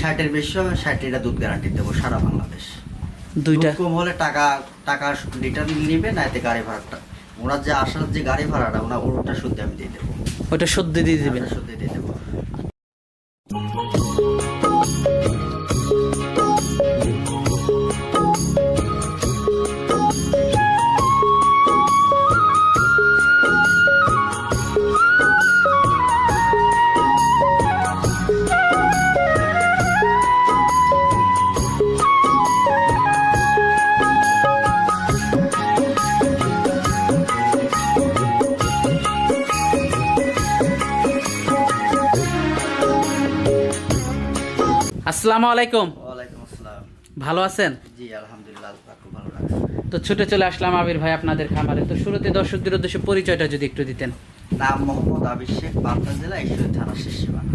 ষাটের বেশি হবে ষাট লিটার দুধ গ্যারান্টি দেবো সারা বাংলাদেশ। দুইটা? কম হলে টাকা টাকা লিটার নিবে না এতে গাড়ি ভাড়াটা। ওনার যে আসার যে গাড়ি ভাড়াটা ওনার ওটা শুদ্ধ আমি দিয়ে দেবো। ওটা সদ্যে দিয়ে দেবেন? শুদ্ধ দিয়ে আসসালামু আলাইকুম। ওয়ালাইকুম আসসালাম। ভালো আছেন? জি আলহামদুলিল্লাহ ভালো তো ছুটে চলে আসলাম আবির ভাই আপনাদের খামারে। তো শুরুতে দর্শকদের উদ্দেশ্যে পরিচয়টা যদি একটু দিতেন। নাম মোহাম্মদ আবির শেখ পাবনা জেলা ঈশ্বরী থানা শিশিবানা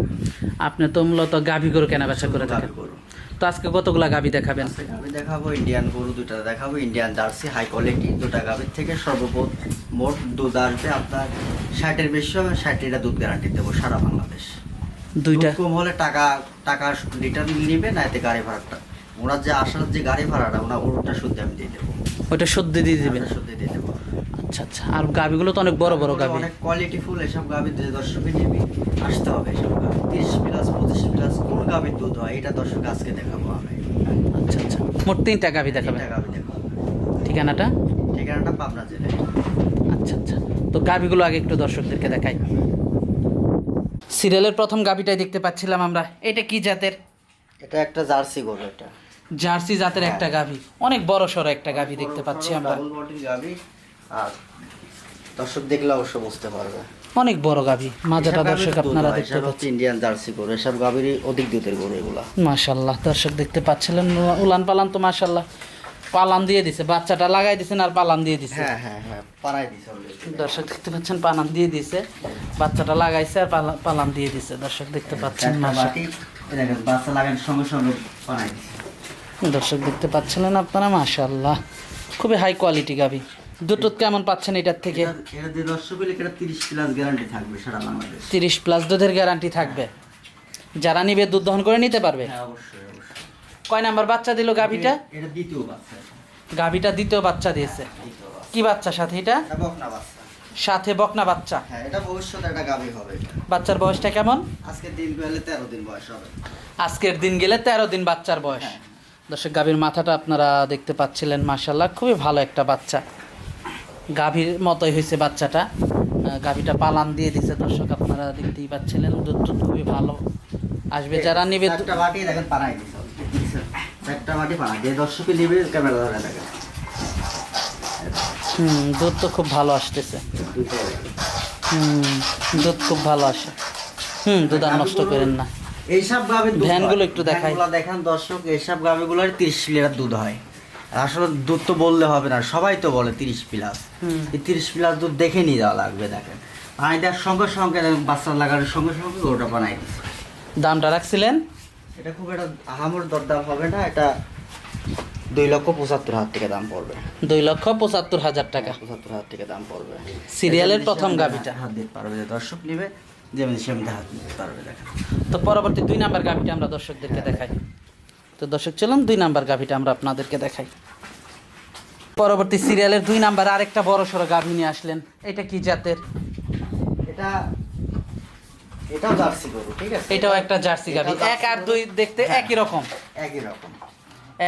আপনি তো মূলত গাভী গরু কেনা বেচা করে থাকেন। তো আজকে কতগুলা গাভী দেখাবেন? আমি দেখাবো ইন্ডিয়ান গরু দুটা দেখাবো ইন্ডিয়ান জার্সি হাই কোয়ালিটি দুটা গাভীর থেকে সর্বমোট মোট দুধ আসবে আপনার ষাটের বেশি হবে ষাট লিটার দুধ গ্যারান্টি দেবো সারা বাংলাদেশ। দুইটা। কম হলে টাকা টাকা লিটার নিবে না এতে গাড়ি ভাড়াটা। ওনার যে আসার যে গাড়ি ভাড়াটা ওনার ওটা শুদ্ধ আমি দিয়ে দেবো। ওইটা সদ্য দিয়ে দিবেন? ওটা শুদ্ধ দিয়ে দেবো। আচ্ছা আচ্ছা। আর গাভীগুলো তো অনেক বড় বড় গাভী অনেক কোয়ালিটি ফুল এসব গাভী যে দর্শকে নেবে। আসতে হবে এসব গাভী তিরিশ প্লাস পঁচিশ প্লাস কোন গাভীর দুধ হয় এটা দর্শক আজকে দেখাবো আমি। আচ্ছা আচ্ছা। মোট তিনটা গাভী দেখাবেন? ঠিকানাটা? ঠিকানাটা পাবনা জেলায়। আচ্ছা আচ্ছা। তো গাভীগুলো আগে একটু দর্শকদেরকে দেখাই। সিরিয়ালের প্রথম গাভীটাই দেখতে পাচ্ছিলাম আমরা। এটা কি জাতের? এটা একটা জার্সি গরু এটা। জার্সি জাতের একটা গাভী। অনেক বড় সড়ো একটা গাভী দেখতে পাচ্ছি আমরা। আর দর্শক দেখলে অবশ্য বুঝতে পারবে। অনেক বড় গাভী। মাজাটা দর্শক আপনারা দেখতে পাচ্ছেন। ইন্ডিয়ান জার্সি গরু এসব গাভীরই অধিক দুধের গরু এগুলা। মাশাল্লাহ দর্শক দেখতে পাচ্ছিলেন উলান পালান তো মাশাল্লাহ পালান দিয়ে দিছে বাচ্চাটা লাগাই দিছেন আর পালান দিয়ে দিছে? হ্যাঁ হ্যাঁ হ্যাঁ পাড়াই দিছে। দর্শক দেখতে পাচ্ছেন পালান দিয়ে দিছে বাচ্চাটা লাগাইছে আর পালা- পালান দিয়ে দিছে দর্শক দেখতে পাচ্ছেন বাটি বাচ্চা লাগানোর সঙ্গে সঙ্গে দিছে। দর্শক দেখতে পাচ্ছিলেন আপনারা মাশাল্লাহ খুবই হাই কোয়ালিটি গাবি দুটো কেমন পাচ্ছেন এটার থেকে? তিরিশ প্লাস গ্যারান্টি থাকবে সারা বাংলাদেশ। তিরিশ প্লাস দুধের গ্যারান্টি থাকবে। যারা নিবে দুধ দহন করে নিতে পারবে? হ্যাঁ অবশ্যই। কয় নাম্বার বাচ্চা দিল গাভীটা? এটা দ্বিতীয় বাচ্চা। গাভীটা দ্বিতীয় বাচ্চা দিয়েছে। কি বাচ্চা সাথে এটা? বকনা বাচ্চা। সাথে বকনা বাচ্চা। হ্যাঁ এটা ভবিষ্যতে একটা গাভী হবে বাচ্চার বয়সটা কেমন? আজকে দিন গেলে তেরো দিন বয়স হবে। আজকের দিন গেলে তেরো দিন বাচ্চার বয়স। হ্যাঁ। দর্শক গাভীর মাথাটা আপনারা দেখতে পাচ্ছিলেন মাসাল্লাহ খুবই ভালো একটা বাচ্চা। গাভীর মতোই হয়েছে বাচ্চাটা। গাভীটা পালান দিয়ে দিছে দর্শক আপনারা দেখতেই পাচ্ছিলেন দুধ খুবই ভালো। আসবে যারা নিবে একটা বাটি দেখেন পানাই দিছে। দর্শকে নিবে ক্যামেরা ধরে হুম দুধ তো খুব ভালো আসতেছে। হুম দুধ খুব ভালো আসে। হুম দুধ আর নষ্ট করেন না। এইসব দুধ ভ্যানগুলো একটু দেখাই। দেখেন দর্শক এইসব গাভীগুলোর তিরিশ লিটার দুধ হয়। আসলে দুধ তো বললে হবে না সবাই তো বলে তিরিশ প্লাস। হুম। এই তিরিশ প্লাস দুধ দেখে নিয়ে যাওয়া লাগবে দেখেন। পানি দেওয়ার সঙ্গে সঙ্গে বাচ্চা লাগানোর সঙ্গে সঙ্গে ওটা বানাই দিচ্ছে। দামটা রাখছিলেন? এটা খুব একটা আহামর দরদাম হবে না এটা দুই লক্ষ পঁচাত্তর হাজার টাকা দাম পড়বে। দুই লক্ষ পঁচাত্তর হাজার টাকা। পঁচাত্তর হাজার টাকা দাম পড়বে। সিরিয়ালের প্রথম গাভীটা। হাত দিতে পারবে যে দর্শক নিবে যেমন সেমনি হাত দিতে পারবে দেখেন। তো পরবর্তী দুই নাম্বার গাভিটা আমরা দর্শকদেরকে দেখাই। তো দর্শক চলুন দুই নাম্বার গাভিটা আমরা আপনাদেরকে দেখাই। পরবর্তী সিরিয়ালের দুই নাম্বার আরেকটা বড় সড়ো গাভি নিয়ে আসলেন। এটা কি জাতের? এটা এটাও জার্সি গরু ঠিক আছে? এটাও একটা জার্সি গাভি। এক আর দুই দেখতে হ্যাঁ। একই রকম। একই রকম।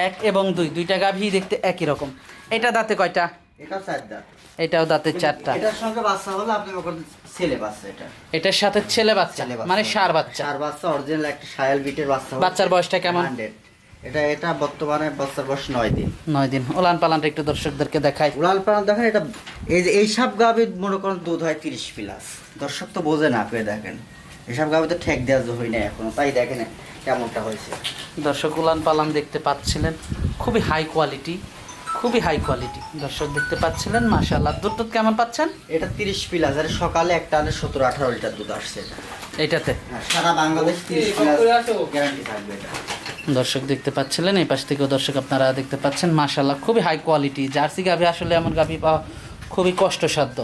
এক এবং দুই দুইটা গাভি দেখতে একই রকম। এটা দাঁতে কয়টা? এটাও চার দাঁত। এটাও দাঁতে চারটা। এটার সঙ্গে বাচ্চা হলে আপনি ওখানে ছেলে বাচ্চা এটা। এটার সাথে ছেলে বাচ্চা? মানে সার বাচ্চা? চার বাচ্চা অরিজিনাল একটা সায়াল বিটের বাচ্চা বাচ্চার বয়সটা কেমন? এটা এটা বর্তমানে বাচ্চার বয়স নয় দিন। নয় দিন। ওলান পালানটা একটু দর্শকদেরকে দেখাই। উড়াল পাড়াল দেখেন এটা এই যে এইসব গাভি মনে করেন দুধ হয় তিরিশ প্লাস দর্শক তো বোঝে না পেয়ে দেখেন। এসব গাভি তো ঠেক দেওয়া হয় না এখনও তাই দেখেন কেমনটা হয়েছে। দর্শক উলান পালান দেখতে পাচ্ছিলেন খুবই হাই কোয়ালিটি খুবই হাই কোয়ালিটি দর্শক দেখতে পাচ্ছিলেন মাশাল্লাহ দুধ টুধ কেমন পাচ্ছেন? এটা তিরিশ প্লাস আর সকালে একটা আনে সতেরো আঠারো লিটার দুধ আসছে এটা। এইটাতে হ্যাঁ, সারা বাংলাদেশ তিরিশ প্লাস গ্যারান্টি থাকবে এটা। দর্শক দেখতে পাচ্ছিলেন এই পাশ থেকেও দর্শক আপনারা দেখতে পাচ্ছেন মাশাল্লাহ খুবই হাই কোয়ালিটি জার্সি গাভি আসলে এমন গাভি পাওয়া খুবই কষ্টসাধ্য।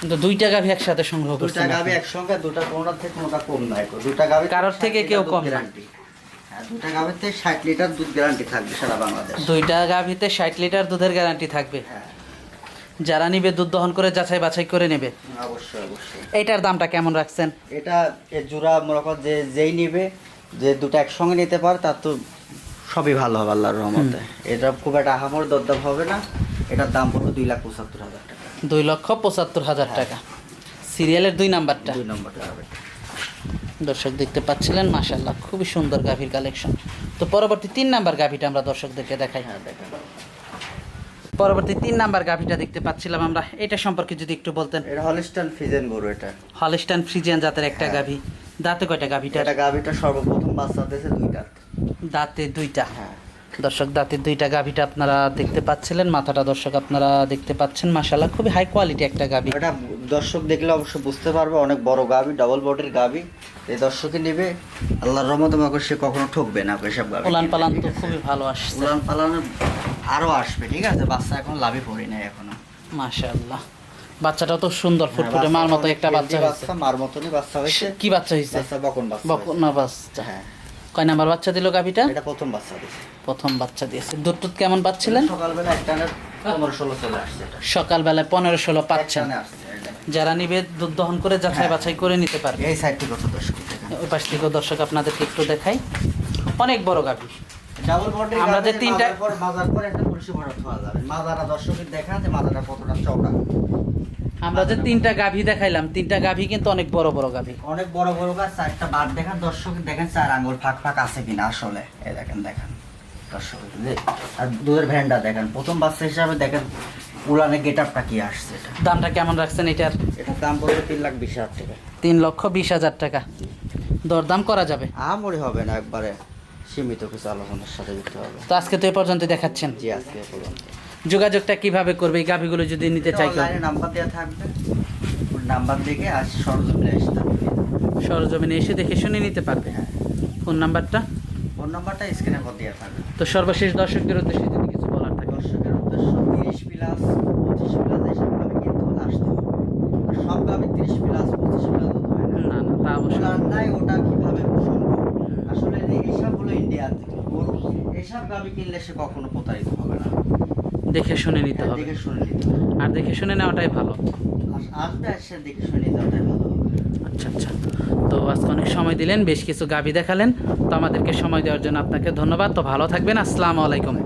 কিন্তু দুইটা গাভি একসাথে সংগ্রহ দুটা করছেন গাভি। একসঙ্গে দুটা কোনোটার থেকে কোনোটা কম নাই দুটা গাভি কারোর থেকে কেউ কম। গ্যারান্টি হ্যাঁ, দুটা গাভীর থেকে ষাট লিটার দুধ গ্যারান্টি থাকবে সারা বাংলাদেশ। দুইটা গাভিতে ষাট লিটার দুধের গ্যারান্টি থাকবে। হ্যাঁ। যারা নিবে দুধ দহন করে যাচাই বাছাই করে নেবে। অবশ্যই অবশ্যই। এইটার দামটা কেমন রাখছেন? এটা জোড়া মনে কর যে যেই নিবে যে দুটো একসঙ্গে নিতে পারে তার তো সবই ভালো হবে আল্লাহর রহমতে। এটা খুব একটা আহামর দরদাম হবে না। এটার দাম পড়বে দুই লাখ পঁচাত্তর হাজার টাকা। দুই লক্ষ পঁচাত্তর হাজার টাকা। সিরিয়ালের দুই নাম্বারটা। দুই নম্বরটা দর্শক দেখতে পাচ্ছিলেন মাশাল্লাহ খুবই সুন্দর গাভীর কালেকশন তো পরবর্তী তিন নাম্বার গাভীটা আমরা দর্শকদেরকে দেখাই। হ্যাঁ দেখেন। পরবর্তী তিন নাম্বার গাভীটা দেখতে পাচ্ছিলাম আমরা। এটা সম্পর্কে যদি একটু বলতেন। এটা হলিস্টান ফ্রিজেন গরু এটা। হলিস্টান ফ্রিজিয়ান জাতের একটা হ্যাঁ। গাভী। দাঁতে কয়টা গাভীটা? এটা গাভিটা সর্বপ্রথম বাচ্চা দিয়েছে দুই দাঁত। দাঁতে দুইটা। হ্যাঁ। দর্শক দাঁতের দুইটা গাভীটা আপনারা দেখতে পাচ্ছিলেন মাথাটা দর্শক আপনারা দেখতে পাচ্ছেন। মাশাল্লাহ খুবই হাই কোয়ালিটি একটা গাভী। এটা দর্শক দেখলে অবশ্য বুঝতে পারবে অনেক বড় গাভি ডাবল বডির গাভি। এই দর্শকই নেবে আল্লাহর রহমত আমাকে সে কখনো ঠকবে না এসব গাভি। উলান পালান তো খুবই ভালো আসছে। উলান পালানো আরও আসবে ঠিক আছে? বাচ্চা এখন লাভই পড়ি নাই এখনও। মাশাল্লাহ বাচ্চাটা তো সুন্দর ফুটফুটে হ্যাঁ, মার মতো একটা বাচ্চা হয়েছে। বাচ্চা মার মতনই বাচ্চা হয়েছে। কি বাচ্চা হয়েছে? বাচ্চা বকন বাচ্চা বকন বাচ্চা। হ্যাঁ। কয় নাম্বার বাচ্চা দিল গাভীটা? এটা প্রথম বাচ্চা দিছে। প্রথম বাচ্চা দিয়েছে। দুধ টুধ কেমন পাচ্ছিলেন? সকালবেলা একটা পনেরো ষোলো চলে আসছে এটা। সকালবেলায় পনেরো ষোলো পাচ্ছেন। যারা নিবে দুধ দহন করে যাচাই হ্যাঁ। বাছাই করে নিতে পারবে। এই সাইডটি কত দর্শক ওই পাশ থেকেও দর্শক আপনাদেরকে একটু দেখাই। অনেক বড় গাভী। যে তিনটা- মাজার পর একটা যাবে মাজারা দর্শকের দেখা যে মাজারা কতটা চওড়া। আমরা যে তিনটা গাভী দেখাইলাম তিনটা গাভী কিন্তু অনেক বড় বড় গাভী। অনেক বড় বড় গাছ চারটা বাদ দেখান দর্শক দেখেন চার আঙ্গুল ফাঁক ফাঁক আছে কিনা আসলে। এই দেখেন দেখেন। দর্শক আর দুধের ভ্যান্ডা দেখেন প্রথম বাচ্চা হিসাবে দেখেন উলানের গেট আপটা কি আসছে এটা। দামটা কেমন রাখছেন এটার? এটার দাম পড়বে তিন লাখ বিশ হাজার টাকা। তিন লক্ষ বিশ হাজার টাকা। দরদাম করা যাবে। আমরি হবে না একবারে। সীমিত কিছু আলোচনার সাথে দিতে হবে। তো আজকে তো এ পর্যন্ত দেখাচ্ছেন। জি আজকে এ পর্যন্ত। যোগাযোগটা কীভাবে করবে এই গাভীগুলো যদি নিতে চাই কেউ নাম্বার দেওয়া থাকবে। নাম্বার দেখে আজ সরজমিনে আসতে হবে সরজমিনে এসে দেখে শুনে নিতে পারবে। হ্যাঁ। ফোন নাম্বারটা? ফোন নাম্বারটা স্ক্রিনে পর দেওয়া থাকবে। তো সর্বশেষ দর্শকদের উদ্দেশ্যে যদি কিছু বলার থাকে। দর্শকের উদ্দেশ্য তিরিশ প্লাস পঁচিশ প্লাস এইসব গাভি কিনতে আসতে হবে। আর সব গাভি তিরিশ প্লাস পঁচিশ প্লাস হয় না। না তা অবশ্যই। ওটা নাই ওটা কীভাবে সম্ভব এইসব থেকে গরু এসব গাভি কিনলে সে কখনো প্রতারিত হবে না। দেখে শুনে নিতে হবে। দেখে শুনে নিতে হবে। আর দেখে শুনে নেওয়াটাই ভালো। আস- আসবে এসে দেখে শুনে নিতে ভালো আচ্ছা আচ্ছা। তো আজকে অনেক সময় দিলেন বেশ কিছু গাবি দেখালেন। তো আমাদেরকে সময় দেওয়ার জন্য আপনাকে ধন্যবাদ। তো ভালো থাকবেন। আসসালামু আলাইকুম।